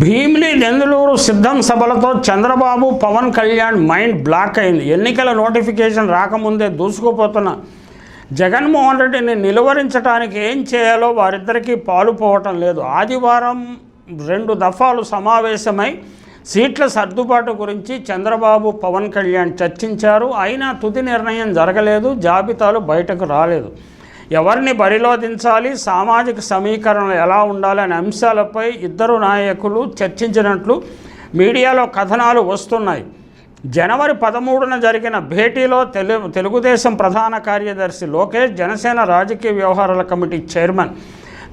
భీమిలి నెందులూరు సిద్ధం సభలతో Chandrababu Pawan Kalyan mind block అయింది. ఎన్నికల నోటిఫికేషన్ రాకముందే దూసుకుపోతున్న జగన్మోహన్ రెడ్డిని నిలువరించడానికి ఏం చేయాలో వారిద్దరికీ పాలుపోవటం లేదు. ఆదివారం రెండు దఫాలు సమావేశమై సీట్ల సర్దుబాటు గురించి చంద్రబాబు పవన్ కళ్యాణ్ చర్చించారు. అయినా తుది నిర్ణయం జరగలేదు. జాబితాలు బయటకు రాలేదు. ఎవరిని బరిలో దించాలి సామాజిక సమీకరణలు ఎలా ఉండాలి అనే అంశాలపై ఇద్దరు నాయకులు చర్చించినట్లు మీడియాలో కథనాలు వస్తున్నాయి. జనవరి పదమూడున జరిగిన భేటీలో తెలు తెలుగుదేశం ప్రధాన కార్యదర్శి లోకేష్ జనసేన రాజకీయ వ్యవహారాల కమిటీ చైర్మన్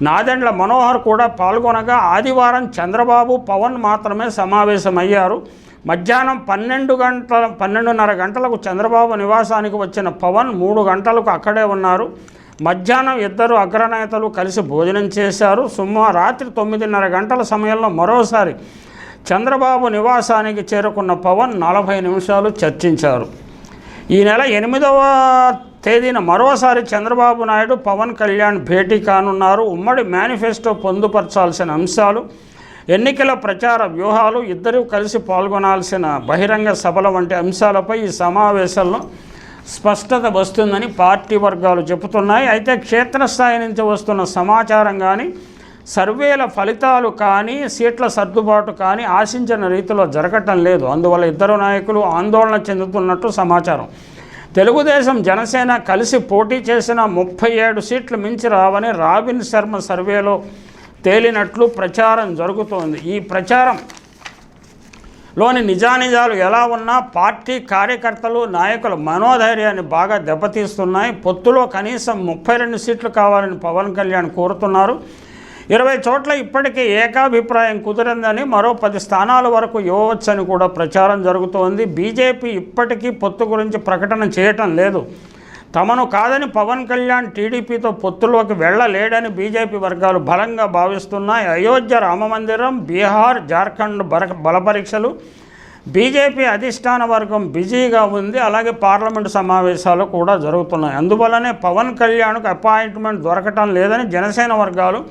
నాదెండ్ల మనోహర్ కూడా పాల్గొనగా ఆదివారం చంద్రబాబు పవన్ మాత్రమే సమావేశమయ్యారు. మధ్యాహ్నం పన్నెండు గంటల పన్నెండున్నర గంటలకు చంద్రబాబు నివాసానికి వచ్చిన పవన్ మూడు గంటలకు అక్కడే ఉన్నారు. మధ్యాహ్నం ఇద్దరు అగ్రనేతలు కలిసి భోజనం చేశారు. సుమారు రాత్రి తొమ్మిదిన్నర గంటల సమయంలో మరోసారి చంద్రబాబు నివాసానికి చేరుకున్న పవన్ నలభై నిమిషాలు చర్చించారు. ఈ నెల ఎనిమిదవ తేదీన మరోసారి చంద్రబాబు నాయుడు పవన్ కళ్యాణ్ భేటీ కానున్నారు. ఉమ్మడి మేనిఫెస్టో పొందుపరచాల్సిన అంశాలు ఎన్నికల ప్రచార వ్యూహాలు ఇద్దరూ కలిసి పాల్గొనాల్సిన బహిరంగ సభల వంటి అంశాలపై ఈ సమావేశంలో స్పష్టత వస్తుందని పార్టీ వర్గాలు చెబుతున్నాయి. అయితే క్షేత్రస్థాయి నుంచి వస్తున్న సమాచారం కానీ సర్వేల ఫలితాలు కానీ సీట్ల సర్దుబాటు కానీ ఆశించిన రీతిలో జరగటం లేదు. అందువల్ల ఇద్దరు నాయకులు ఆందోళన చెందుతున్నట్టు సమాచారం. తెలుగుదేశం జనసేన కలిసి పోటీ చేసిన ముప్పై ఏడు సీట్లు మించి రావని రాబిన్ శర్మ సర్వేలో తేలినట్లు ప్రచారం జరుగుతోంది. ఈ ప్రచారం లోని నిజానిజాలు ఎలా ఉన్నా పార్టీ కార్యకర్తలు నాయకుల మనోధైర్యాన్ని బాగా దెబ్బతీస్తున్నాయి. పొత్తులో కనీసం ముప్పై రెండు సీట్లు కావాలని పవన్ కళ్యాణ్ కోరుతున్నారు. ఇరవై చోట్ల ఇప్పటికే ఏకాభిప్రాయం కుదిరిందని మరో పది స్థానాల వరకు ఇవ్వవచ్చని కూడా ప్రచారం జరుగుతోంది. బీజేపీ ఇప్పటికీ పొత్తు గురించి ప్రకటన చేయటం లేదు. తమను కాదని పవన్ కళ్యాణ్ టీడీపీతో పొత్తులోకి వెళ్ళలేడని బీజేపీ వర్గాలు బలంగా భావిస్తున్నాయి. అయోధ్య రామమందిరం బీహార్ జార్ఖండ్ బర బలపరీక్షలు బీజేపీ అధిష్టాన వర్గం బిజీగా ఉంది. అలాగే పార్లమెంటు సమావేశాలు కూడా జరుగుతున్నాయి. అందువల్లనే పవన్ కళ్యాణ్కు అపాయింట్మెంట్ దొరకటం లేదని జనసేన వర్గాలు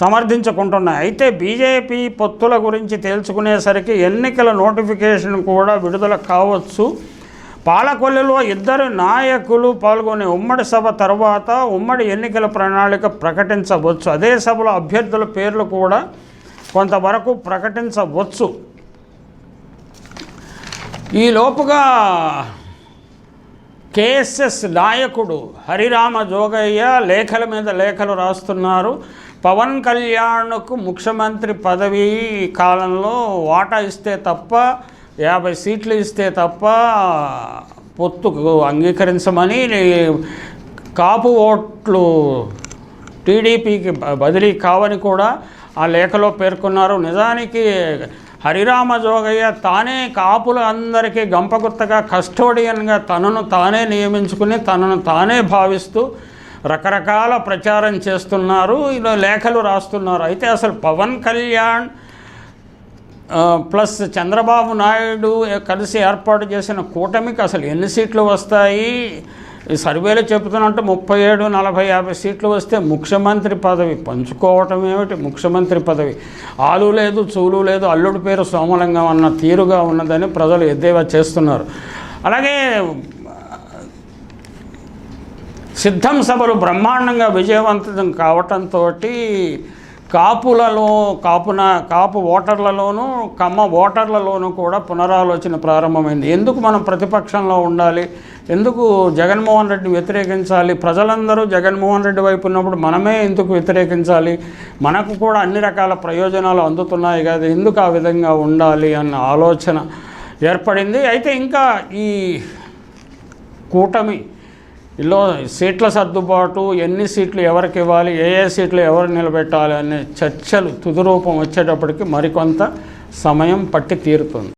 సమర్థించుకుంటున్నాయి. అయితే బీజేపీ పొత్తుల గురించి తేల్చుకునేసరికి ఎన్నికల నోటిఫికేషన్ కూడా విడుదల కావచ్చు. పాలకొల్లులో ఇద్దరు నాయకులు పాల్గొనే ఉమ్మడి సభ తర్వాత ఉమ్మడి ఎన్నికల ప్రణాళిక ప్రకటించవచ్చు. అదే సభలో అభ్యర్థుల పేర్లు కూడా కొంతవరకు ప్రకటించవచ్చు. ఈ లోపుగా కేఎస్ఎస్ నాయకుడు హరిరామ జోగయ్య లేఖల మీద లేఖలు రాస్తున్నారు. పవన్ కళ్యాణ్కు ముఖ్యమంత్రి పదవి కాలంలో వాటా ఇస్తే తప్ప యాభై సీట్లు ఇస్తే తప్ప పొత్తుకు అంగీకరించమని కాపు ఓట్లు టీడీపీకి బదిలీ కావని కూడా ఆ లేఖలో పేర్కొన్నారు. నిజానికి హరిరామ జోగయ్య తానే కాపుల అందరికీ గంపగుత్తగా కస్టోడియన్గా తనను తానే నియమించుకుని తనను తానే భావిస్తూ రకరకాల ప్రచారం చేస్తున్నారు. ఇలా లేఖలు రాస్తున్నారు. అయితే అసలు పవన్ కళ్యాణ్ ప్లస్ చంద్రబాబు నాయుడు కలిసి ఏర్పాటు చేసిన కూటమికి అసలు ఎన్ని సీట్లు వస్తాయి? ఈ సర్వేలు చెబుతున్నట్టు ముప్పై ఏడు నలభై యాభై సీట్లు వస్తే ముఖ్యమంత్రి పదవి పంచుకోవటం ఏమిటి? ముఖ్యమంత్రి పదవి ఆలు లేదు చూలు లేదు అల్లుడి పేరు సోమలింగం అన్న తీరుగా ఉన్నదని ప్రజలు ఎద్దేవా చేస్తున్నారు. అలాగే సిద్ధం సభలు బ్రహ్మాండంగా విజయవంతం కావటంతో కాపులలో కాపున కాపు ఓటర్లలోనూ కమ్మ ఓటర్లలోనూ కూడా పునరాలోచన ప్రారంభమైంది. ఎందుకు మనం ప్రతిపక్షంలో ఉండాలి? ఎందుకు జగన్మోహన్ రెడ్డిని వ్యతిరేకించాలి? ప్రజలందరూ జగన్మోహన్ రెడ్డి వైపు ఉన్నప్పుడు మనమే ఎందుకు వ్యతిరేకించాలి? మనకు కూడా అన్ని రకాల ప్రయోజనాలు అందుతున్నాయి కదా ఎందుకు ఆ విధంగా ఉండాలి అన్న ఆలోచన ఏర్పడింది. అయితే ఇంకా ఈ కూటమి ఇలా సీట్ల సర్దుబాటు ఎన్ని సీట్లు ఎవరికి ఇవ్వాలి ఏ ఏ సీట్లు ఎవరు నిలబెట్టాలి అనే చర్చలు తుది రూపం వచ్చేటప్పటికి మరికొంత సమయం పట్టి తీరుతుంది.